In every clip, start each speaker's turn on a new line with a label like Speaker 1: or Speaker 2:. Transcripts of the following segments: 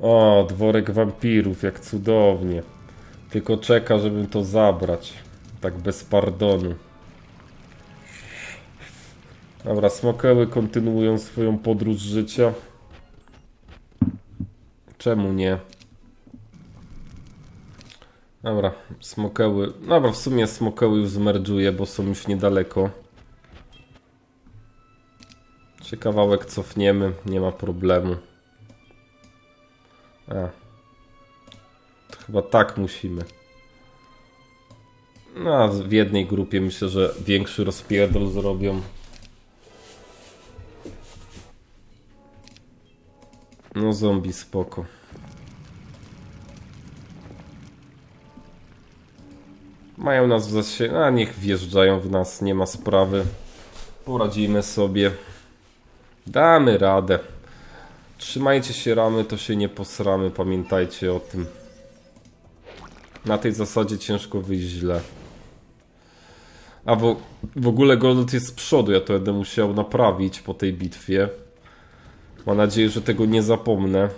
Speaker 1: O, dworek wampirów, jak cudownie. Tylko czeka, żebym to zabrać. Tak bez pardonu. Dobra, smokeły kontynuują swoją podróż życia. Czemu nie? Dobra, smokeły. Dobra, w sumie smokeły już zmerdżuję, bo są już niedaleko. Czy kawałek cofniemy, nie ma problemu. A. To chyba tak musimy. No, w jednej grupie myślę, że większy rozpierdol zrobią. No, zombie spoko. Mają nas w zasięgu, a niech wjeżdżają w nas, nie ma sprawy. Poradzimy sobie. Damy radę. Trzymajcie się ramy, to się nie posramy, pamiętajcie o tym. Na tej zasadzie ciężko wyjść źle. A w, w ogóle Goldot jest z przodu, ja to będę musiał naprawić po tej bitwie. Mam nadzieję, że tego nie zapomnę.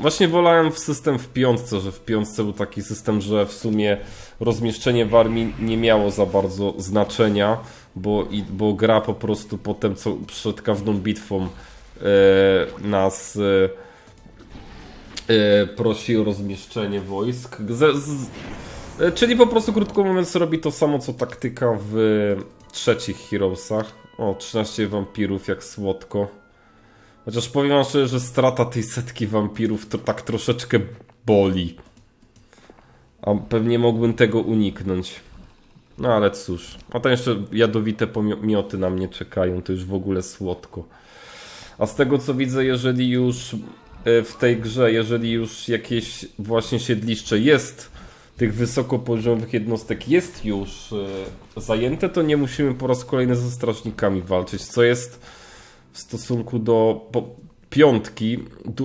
Speaker 1: Właśnie wolałem w system w piątce, że w piątce był taki system, że w sumie rozmieszczenie w armii nie miało za bardzo znaczenia, bo, i, bo gra po prostu potem co przed każdą bitwą nas e, e, prosi o rozmieszczenie wojsk. Z, z, e, czyli po prostu krótko mówiąc robi to samo co taktyka w trzecich Heroesach. O, 13 wampirów jak słodko. Chociaż powiem wam szczerze, że strata tej setki wampirów to tak troszeczkę boli. A pewnie mógłbym tego uniknąć. No ale cóż. A to jeszcze jadowite pomioty na mnie czekają, to już w ogóle słodko. A z tego co widzę, jeżeli już e, w tej grze, jeżeli już jakieś właśnie siedliszcze jest, tych wysokopoziomowych jednostek jest już e, zajęte, to nie musimy po raz kolejny ze strażnikami walczyć, co jest w stosunku do piątki.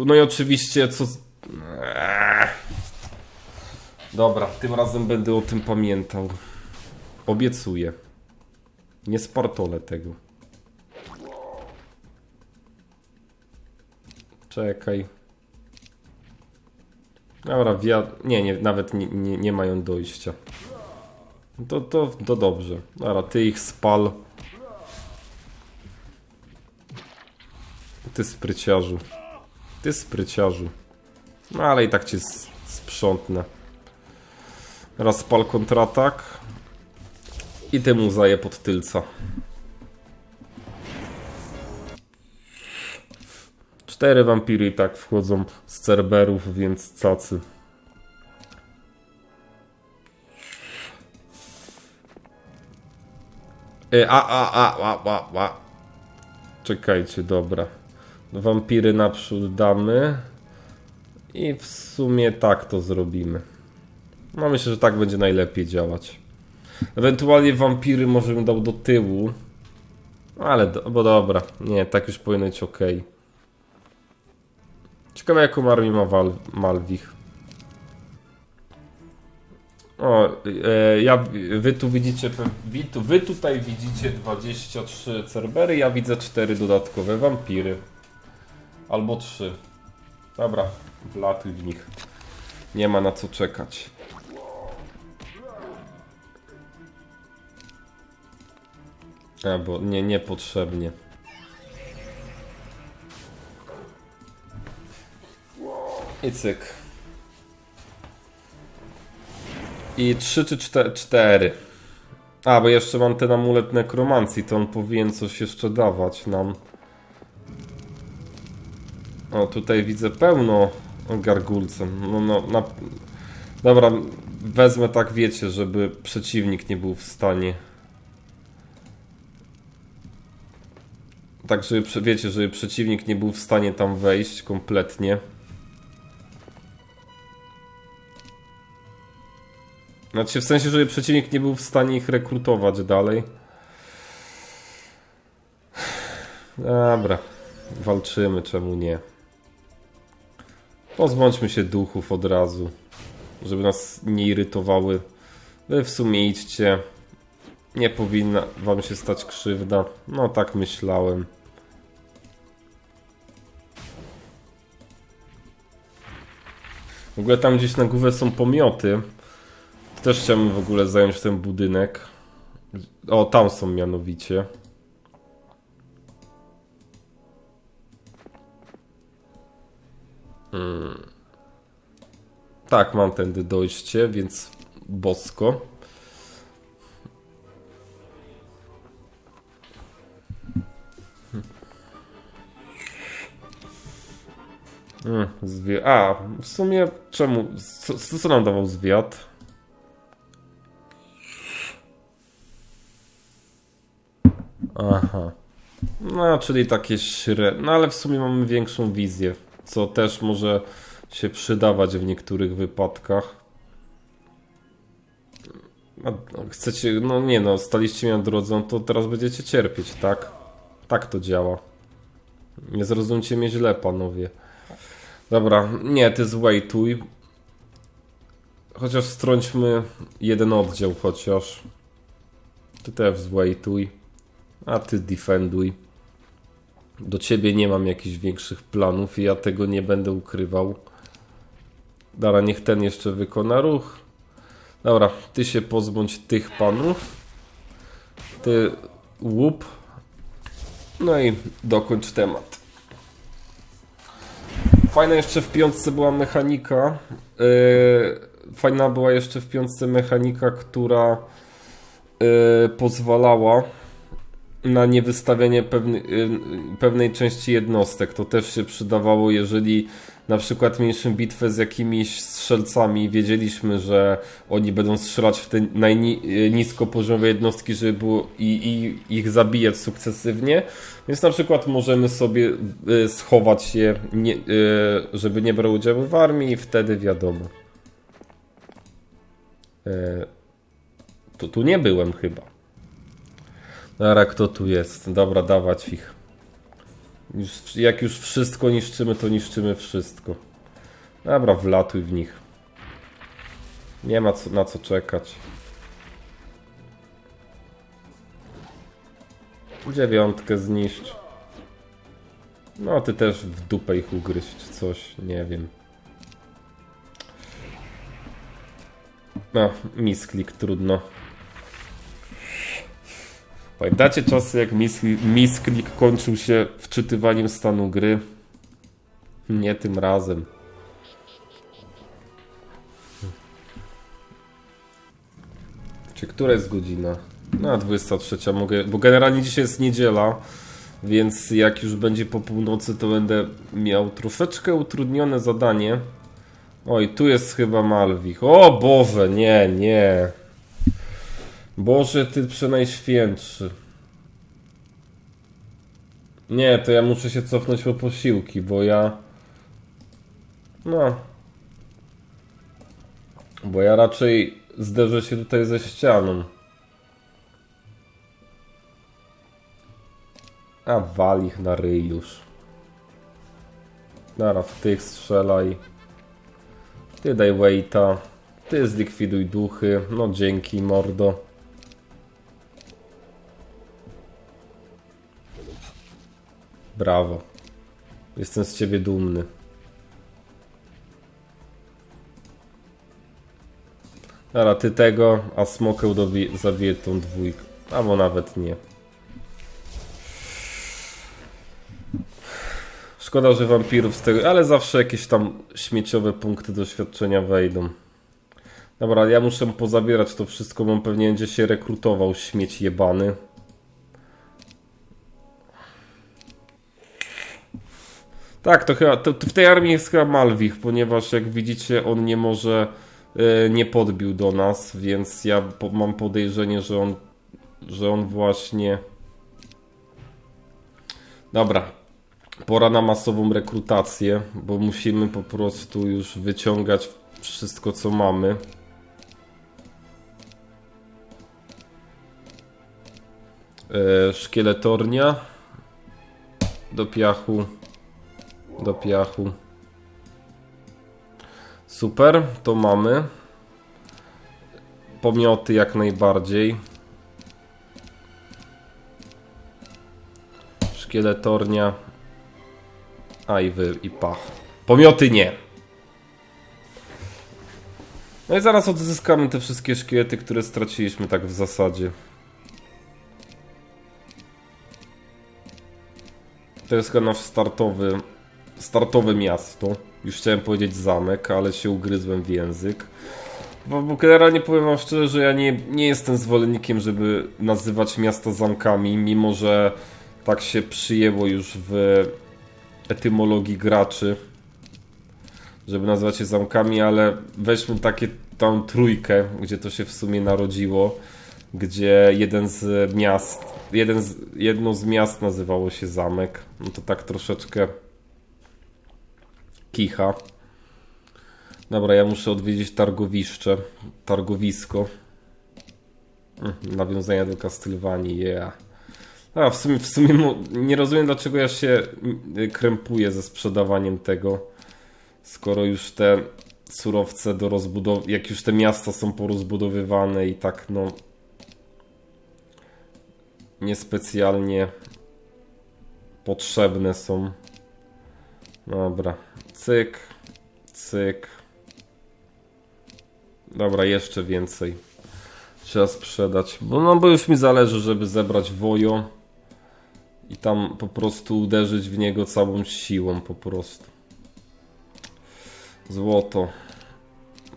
Speaker 1: No i oczywiście co. Eee. Dobra, tym razem będę o tym pamiętał. Obiecuję. Nie spartolę tego. Czekaj. Dobra, wia... Nie, nie, nawet nie, nie, nie mają dojścia. To, to, to dobrze. Dobra, ty ich spal. Ty spryciarzu. Ty spryciarzu. No ale i tak cię sprzątnę. Raz spal kontratak. I temu zaję pod tylca. Cztery wampiry i tak wchodzą z Cerberów, więc cacy. E, a, a, a, a, a, a. Czekajcie, dobra. Wampiry naprzód damy. I w sumie tak to zrobimy. No myślę, że tak będzie najlepiej działać. Ewentualnie wampiry może bym dał do tyłu. Ale, do, bo dobra. Nie, tak już powinno być ok. Ciekawe jaką armię ma Val, Malwich. O, e, ja, wy tu widzicie, wy, tu, wy tutaj widzicie 23 Cerbery, ja widzę 4 dodatkowe wampiry. Albo 3. Dobra, wlatuj w nich. Nie ma na co czekać. A, bo nie, niepotrzebnie. I cyk. I 3 czy 4. A, bo jeszcze mam ten amulet nekromancji, to on powinien coś jeszcze dawać nam. O, tutaj widzę pełno gargulcem. No, no, na... Dobra, wezmę tak, wiecie, żeby przeciwnik nie był w stanie. Tak, żeby, wiecie, żeby przeciwnik nie był w stanie tam wejść kompletnie. Znaczy, w sensie, żeby przeciwnik nie był w stanie ich rekrutować dalej. Dobra, walczymy, czemu nie. Pozbądźmy się duchów od razu, żeby nas nie irytowały. Wy w sumie idźcie. Nie powinna wam się stać krzywda. No tak myślałem. W ogóle tam gdzieś na górze są pomioty. Też chciałbym w ogóle zająć ten budynek. O, tam są mianowicie. Mm. Tak, mam tędy dojście, więc bosko. Mm, zwie... A, w sumie czemu? Co co nam dawał zwiat? Aha. No, czyli takie średnie. No, ale w sumie mamy większą wizję, co też może się przydawać w niektórych wypadkach. No, chcecie, no nie no, staliście mnie na drodze, no to teraz będziecie cierpieć, tak? Tak to działa. Nie zrozumcie mnie źle, panowie. Dobra, nie, ty zwejtuj. Chociaż strąćmy jeden oddział chociaż. Ty też zwejtuj. A ty defenduj. Do ciebie nie mam jakichś większych planów i ja tego nie będę ukrywał. Dobra, niech ten jeszcze wykona ruch. Dobra, ty się pozbądź tych panów. Ty łup. No i dokończ temat. Fajna jeszcze w piątce była mechanika. Yy, fajna była jeszcze w piątce mechanika, która yy, pozwalała na niewystawianie pewny, yy, pewnej części jednostek. To też się przydawało, jeżeli na przykład mieliśmy bitwę z jakimiś strzelcami, wiedzieliśmy, że oni będą strzelać w te najnisko poziomowe jednostki, żeby było i, i ich zabijać sukcesywnie. Więc na przykład możemy sobie y, schować je, nie, y, żeby nie brał udziału w armii i wtedy wiadomo. Y, to tu nie byłem chyba. Dobra, kto tu jest? Dobra, dawać ich. Już, jak już wszystko niszczymy, to niszczymy wszystko. Dobra, wlatuj w nich. Nie ma co, na co czekać. Dziewiątkę zniszcz. No, ty też w dupę ich ugryźć, coś, nie wiem. No, misklik, trudno. Pamiętacie czasy, jak mis- misklik kończył się wczytywaniem stanu gry? Nie tym razem. Czy która jest godzina? No, 23 mogę, bo generalnie dzisiaj jest niedziela, więc jak już będzie po północy, to będę miał troszeczkę utrudnione zadanie. Oj, tu jest chyba Malwich. O Boże, nie, nie. Boże, ty przenajświętszy. Nie, to ja muszę się cofnąć po posiłki, bo ja... No. Bo ja raczej zderzę się tutaj ze ścianą. A wal ich na ryj już. Nara, w tych strzelaj. Ty daj waita. Ty zlikwiduj duchy. No dzięki, mordo. Brawo. Jestem z ciebie dumny. Dobra, ty tego, a smokeł dobi- zabije tą dwójkę. Albo nawet nie. Szkoda, że wampirów z tego, ale zawsze jakieś tam śmieciowe punkty doświadczenia wejdą. Dobra, ja muszę pozabierać to wszystko, bo on pewnie będzie się rekrutował, śmieć jebany. Tak, to chyba, to, to w tej armii jest chyba Malwich, ponieważ jak widzicie on nie może, e, nie podbił do nas, więc ja po, mam podejrzenie, że on, że on właśnie... Dobra, pora na masową rekrutację, bo musimy po prostu już wyciągać wszystko co mamy. E, szkieletornia do piachu do piachu. Super, to mamy. Pomioty jak najbardziej. Szkieletornia. A i wy, i pach. Pomioty nie. No i zaraz odzyskamy te wszystkie szkielety, które straciliśmy tak w zasadzie. To jest chyba startowy, startowe miasto. Już chciałem powiedzieć zamek, ale się ugryzłem w język. Bo, bo generalnie powiem wam szczerze, że ja nie, nie jestem zwolennikiem, żeby nazywać miasta zamkami, mimo że tak się przyjęło już w etymologii graczy, żeby nazywać je zamkami, ale weźmy takie tą trójkę, gdzie to się w sumie narodziło, gdzie jeden z miast, jeden z, jedno z miast nazywało się zamek, no to tak troszeczkę kicha. Dobra, ja muszę odwiedzić targowiszcze, targowisko. Mm, Nawiązania do Castlevanii, yeah. A, w sumie, w sumie nie rozumiem dlaczego ja się mm, krępuję ze sprzedawaniem tego, skoro już te surowce do rozbudowy, jak już te miasta są porozbudowywane i tak no niespecjalnie potrzebne są. Dobra, cyk, cyk. Dobra, jeszcze więcej trzeba sprzedać, bo no bo już mi zależy, żeby zebrać wojo i tam po prostu uderzyć w niego całą siłą po prostu. Złoto.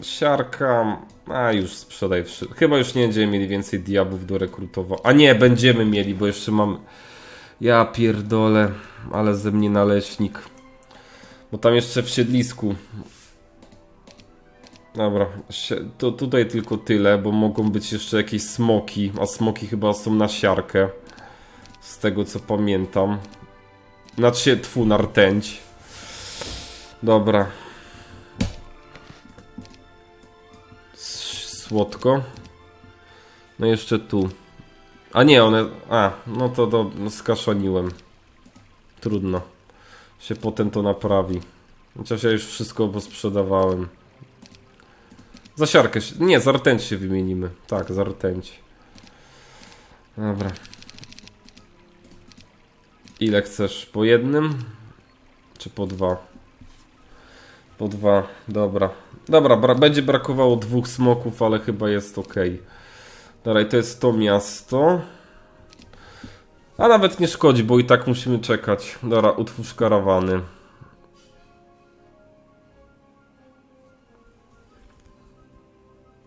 Speaker 1: Siarka. A już sprzedaj wszystko. Chyba już nie będziemy mieli więcej diabłów do rekrutowania. A nie, będziemy mieli, bo jeszcze mam. Ja pierdolę, ale ze mnie naleśnik. Bo tam jeszcze w siedlisku. Dobra, to tutaj tylko tyle, bo mogą być jeszcze jakieś smoki, a smoki chyba są na siarkę. Z tego co pamiętam. Znaczy tfu na rtęć. Dobra. Słodko. No jeszcze tu. A nie, one... A, no to do, skaszaniłem. Trudno. Się potem to naprawi. Chociaż ja już wszystko posprzedawałem. Za siarkę się... Nie, za rtęć się wymienimy. Tak, za rtęć. Dobra. Ile chcesz? Po jednym? Czy po dwa? Po dwa, dobra. Dobra, bra będzie brakowało dwóch smoków, ale chyba jest ok. I to jest to miasto. A nawet nie szkodzi, bo i tak musimy czekać. Dobra, utwórz karawany.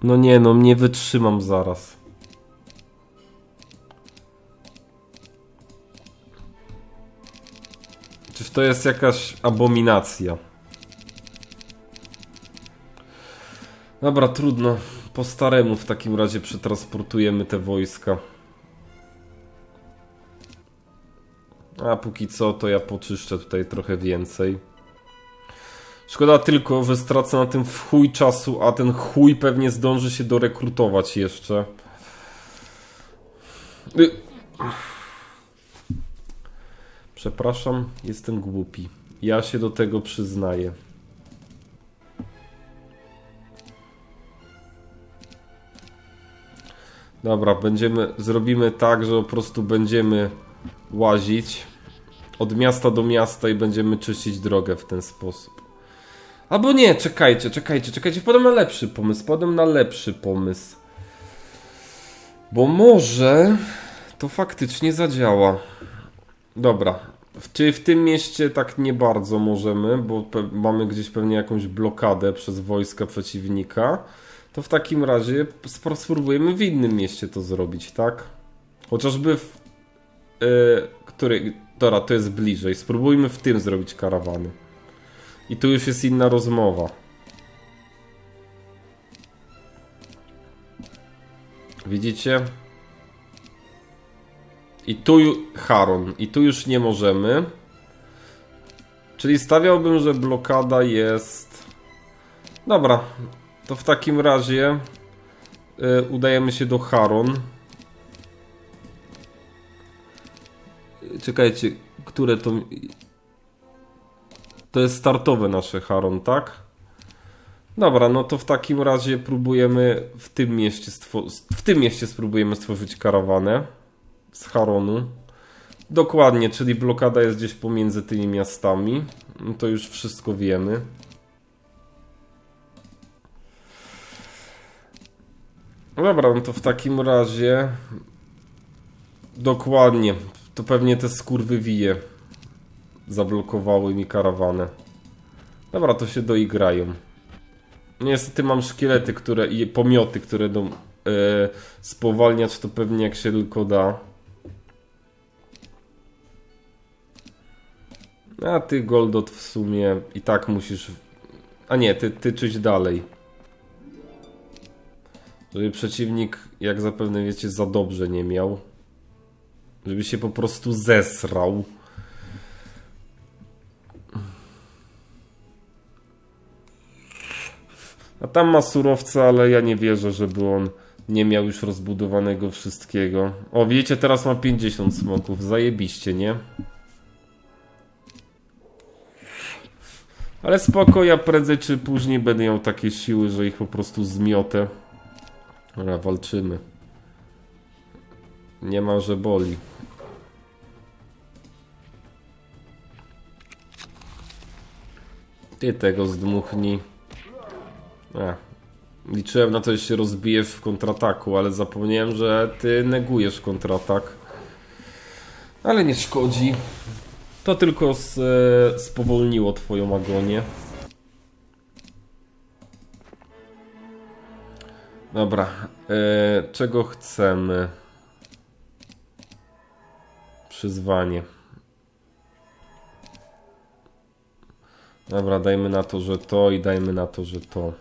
Speaker 1: No nie, no nie wytrzymam zaraz. Czyż to jest jakaś abominacja? Dobra, trudno. Po staremu w takim razie przetransportujemy te wojska. A póki co, to ja poczyszczę tutaj trochę więcej. Szkoda tylko, że stracę na tym w chuj czasu, a ten chuj pewnie zdąży się dorekrutować jeszcze. Y- Przepraszam, jestem głupi. Ja się do tego przyznaję. Dobra, będziemy, zrobimy tak, że po prostu będziemy łazić od miasta do miasta i będziemy czyścić drogę w ten sposób. Albo nie, czekajcie, czekajcie, czekajcie, podam na lepszy pomysł, podam na lepszy pomysł. Bo może to faktycznie zadziała. Dobra, czy w tym mieście tak nie bardzo możemy, bo mamy gdzieś pewnie jakąś blokadę przez wojska przeciwnika. To w takim razie spróbujemy w innym mieście to zrobić, tak? Chociażby w. Yy, który. Dobra, to jest bliżej. Spróbujmy w tym zrobić karawany. I tu już jest inna rozmowa. Widzicie? I tu Haron. I tu już nie możemy. Czyli stawiałbym, że blokada jest. Dobra, to w takim razie y, udajemy się do Haron. Czekajcie, które to. To jest startowe nasze Haron, tak? Dobra, no to w takim razie próbujemy w tym mieście w tym mieście spróbujemy stworzyć karawanę z Haronu. Dokładnie, czyli blokada jest gdzieś pomiędzy tymi miastami. No to już wszystko wiemy. Dobra, no to w takim razie... Dokładnie. To pewnie te skurwy wije zablokowały mi karawanę. Dobra, to się doigrają. Niestety mam szkielety, które i pomioty, które do, e, spowalniać to pewnie jak się tylko da. A ty Goldot w sumie i tak musisz... A nie, ty tyczyć dalej. Żeby przeciwnik, jak zapewne wiecie, za dobrze nie miał. Żeby się po prostu zesrał. A tam ma surowca, ale ja nie wierzę, żeby on nie miał już rozbudowanego wszystkiego. O, wiecie, teraz ma 50 smoków. Zajebiście, nie? Ale spoko, ja prędzej czy później będę miał takie siły, że ich po prostu zmiotę. Dobra, walczymy. Nie ma, że boli. Ty tego zdmuchnij. A, liczyłem na to, że się rozbijesz w kontrataku, ale zapomniałem, że ty negujesz kontratak. Ale nie szkodzi. To tylko s- e, spowolniło twoją agonię. Dobra, e, czego chcemy? Przyzwanie. Dobra, dajmy na to, że to i dajmy na to, że to.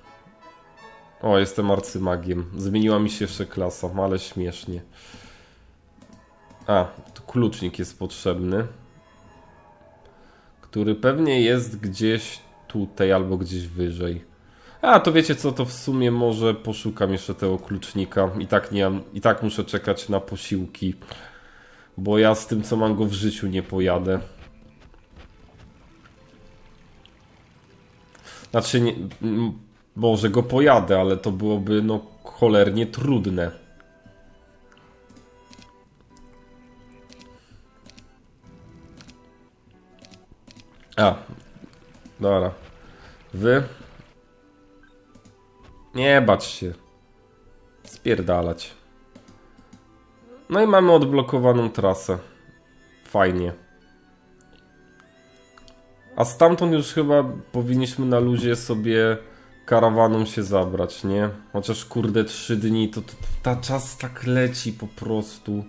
Speaker 1: O, jestem arcymagiem. Zmieniła mi się jeszcze klasa, ale śmiesznie. A, klucznik jest potrzebny. Który pewnie jest gdzieś tutaj albo gdzieś wyżej. A, to wiecie co, to w sumie może poszukam jeszcze tego klucznika. I tak nie i tak muszę czekać na posiłki. Bo ja z tym co mam go w życiu nie pojadę. Znaczy, nie, może go pojadę, ale to byłoby no cholernie trudne. A, dobra. Wy? Nie bać się. Spierdalać. No i mamy odblokowaną trasę. Fajnie. A stamtąd już chyba powinniśmy na luzie sobie karawaną się zabrać, nie? Chociaż kurde, trzy dni to, to, to ta czas tak leci po prostu,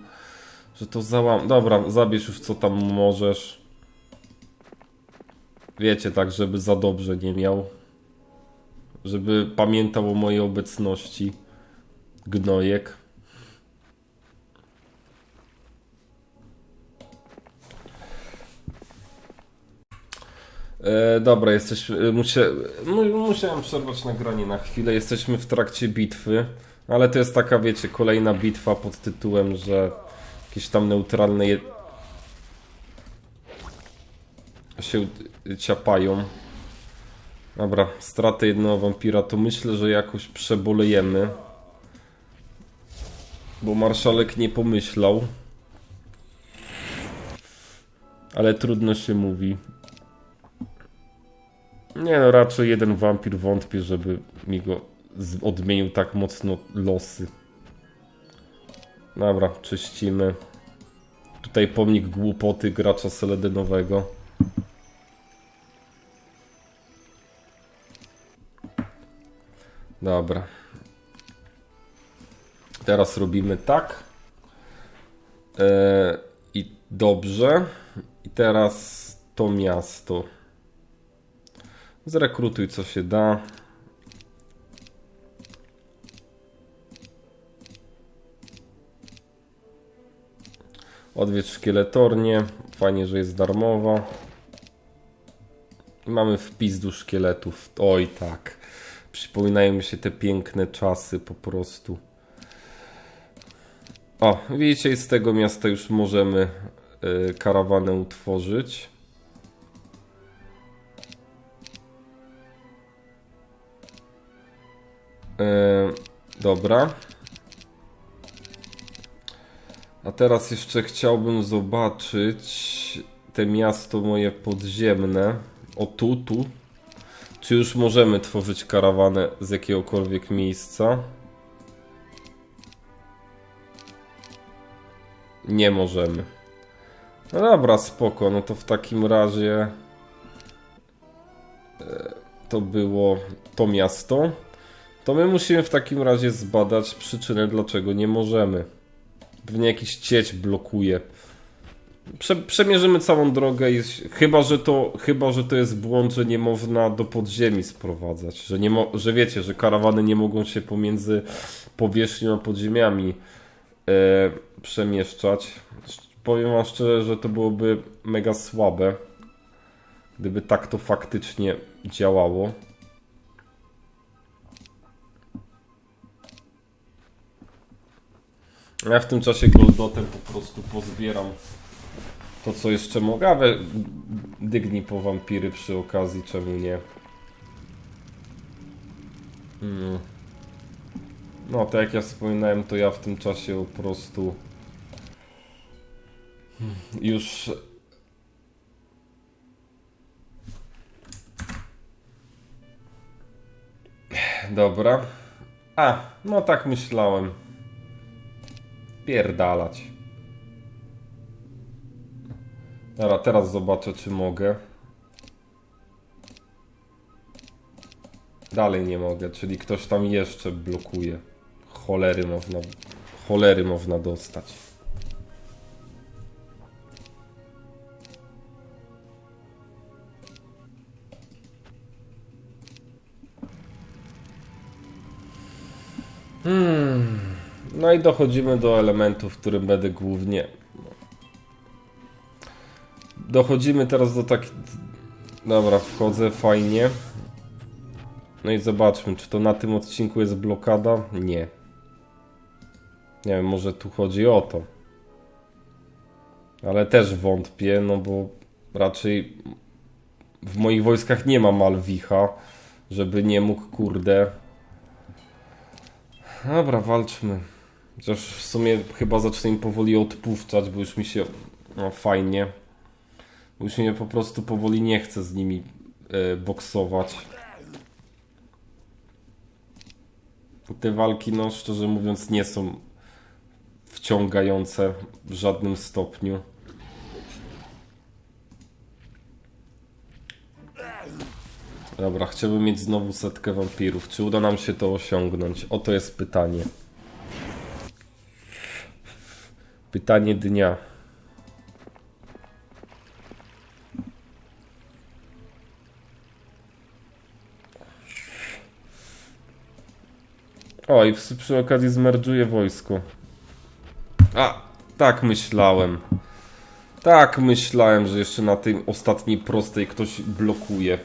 Speaker 1: że to załam... Dobra, zabierz już co tam możesz. Wiecie, tak, żeby za dobrze nie miał. Żeby pamiętał o mojej obecności. Gnojek. E, dobra, jesteśmy. e, Musia, mu, musiałem przerwać nagranie na chwilę. Jesteśmy w trakcie bitwy, ale to jest taka, wiecie, kolejna bitwa pod tytułem, że jakieś tam neutralne je... się ciapają. Dobra, straty jednego wampira to myślę, że jakoś przebolejemy. Bo marszałek nie pomyślał. Ale trudno się mówi. Nie no, raczej jeden wampir wątpię, żeby mi go odmienił tak mocno losy. Dobra, czyścimy. Tutaj pomnik głupoty gracza seledynowego. Dobra. Teraz robimy tak. E, I dobrze. I teraz to miasto. Zrekrutuj co się da. Odwiedź szkieletornię. Fajnie, że jest darmowa. I mamy wpis do szkieletów. Oj tak. Przypominają mi się te piękne czasy po prostu. O, widzicie, z tego miasta już możemy y, karawanę utworzyć. E, dobra. A teraz jeszcze chciałbym zobaczyć te miasto moje podziemne. O tu, tu. Czy już możemy tworzyć karawanę z jakiegokolwiek miejsca? Nie możemy. No dobra, spoko. No to w takim razie e, to było to miasto. To my musimy w takim razie zbadać przyczynę, dlaczego nie możemy. Pewnie jakiś cieć blokuje. Prze przemierzymy całą drogę i chyba że, to, chyba, że to jest błąd, że nie można do podziemi sprowadzać. Że, nie że wiecie, że karawany nie mogą się pomiędzy powierzchnią a podziemiami e, przemieszczać. Powiem wam szczerze, że to byłoby mega słabe, gdyby tak to faktycznie działało. Ja w tym czasie Goldotem po prostu pozbieram to, co jeszcze mogę. A we dygnij po wampiry przy okazji, czemu nie? Hmm. No, tak jak ja wspominałem, to ja w tym czasie po prostu już Dobra. A, no tak myślałem. Pierdalać. Dobra, teraz zobaczę, czy mogę. Dalej nie mogę, czyli ktoś tam jeszcze blokuje. Cholery można, cholery można dostać. Hmm. No i dochodzimy do elementu, w którym będę głównie. Dochodzimy teraz do tak. Dobra, wchodzę fajnie. No i zobaczmy, czy to na tym odcinku jest blokada? Nie. Nie wiem, może tu chodzi o to. Ale też wątpię, no bo raczej w moich wojskach nie ma Malwicha, żeby nie mógł, kurde. Dobra, walczmy. Chociaż w sumie chyba zacznę im powoli odpuszczać, bo już mi się. No fajnie. Bo już mnie po prostu powoli nie chce z nimi e, boksować. Te walki, no szczerze mówiąc, nie są wciągające w żadnym stopniu. Dobra, chciałbym mieć znowu setkę wampirów. Czy uda nam się to osiągnąć? Oto jest pytanie. Pytanie dnia. O, i przy okazji zmerdżuję wojsko. A, tak myślałem. Tak myślałem, że jeszcze na tej ostatniej prostej ktoś blokuje.